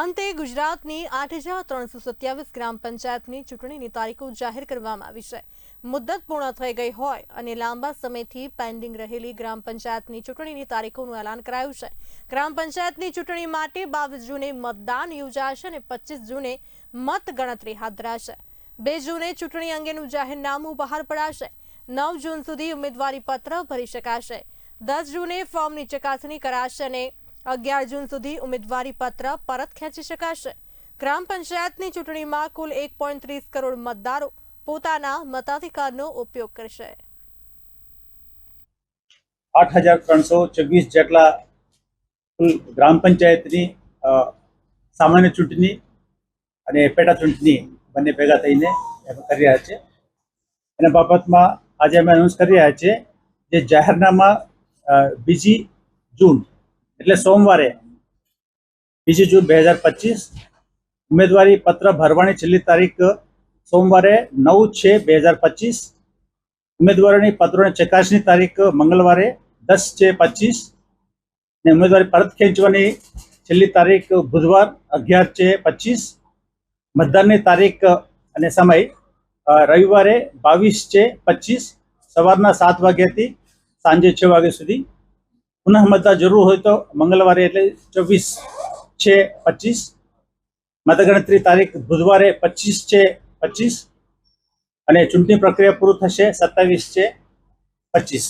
અંતે ગુજરાતની આઠ હજાર ત્રણસો સત્યાવીસ ગ્રામ પંચાયતની ચૂંટણીની તારીખો જાહેર કરવામાં આવી છે. મુદ્દત પૂર્ણ થઈ ગઈ હોય અને લાંબા સમયથી પેન્ડિંગ રહેલી ગ્રામ પંચાયતની ચૂંટણીની તારીખોનું એલાન કરાયું છે. ગ્રામ પંચાયતની ચૂંટણી માટે બાવીસ જૂને મતદાન યોજાશે અને પચીસ જૂને મત ગણતરી હાથ ધરાશે. બે જૂને ચૂંટણી અંગેનું જાહેરનામું બહાર પડાશે. નવ જૂન સુધી ઉમેદવારી પત્ર ભરી શકાશે. દસ જૂને ફોર્મની ચકાસણી કરાશે અને અગિયાર જૂન સુધી ઉમેદવારી પત્ર પરત ખેંચી શકાશે. ગ્રામ પંચાયતની ચૂંટણીમાં કુલ એક પોઈન્ટ ત્રીસ કરોડ મતદારો પોતાના મતાધિકારનો ઉપયોગ કરશે. આઠ હજાર ત્રણસો છવ્વીસ જેટલા ગ્રામ પંચાયતની સામાન્ય ચૂંટણી અને પેટા ચૂંટણી બંને ભેગા થઈને કરી રહ્યા છે. એના બાબતમાં આજે અમે અનાઉન્સ કરી રહ્યા છીએ જે જાહેરનામા બીજી જૂન એટલે સોમવારે બીજી જૂન બે હજાર પચીસ ઉમેદવારી પત્ર ભરવાની છેલ્લી તારીખ સોમવારે નવ છે બે હજાર પચીસ. ઉમેદવારોની પત્રોની ચકાસણી તારીખ મંગળવારે દસ છે પચીસ. ને ઉમેદવારી પરત ખેંચવાની છેલ્લી તારીખ બુધવાર અગિયાર છે પચીસ. મતદાનની તારીખ અને સમય રવિવારે બાવીસ છે પચીસ. સવારના સાત વાગ્યાથી સાંજે છ વાગ્યા સુધી પુનઃ મતદાન જરૂર હોય તો મંગળવારે એટલે ચોવીસ છે પચીસ. મતગણતરી તારીખ બુધવારે પચીસ છે પચીસ. અને ચૂંટણી પ્રક્રિયા પૂરું થશે સત્તાવીસ છે પચીસ.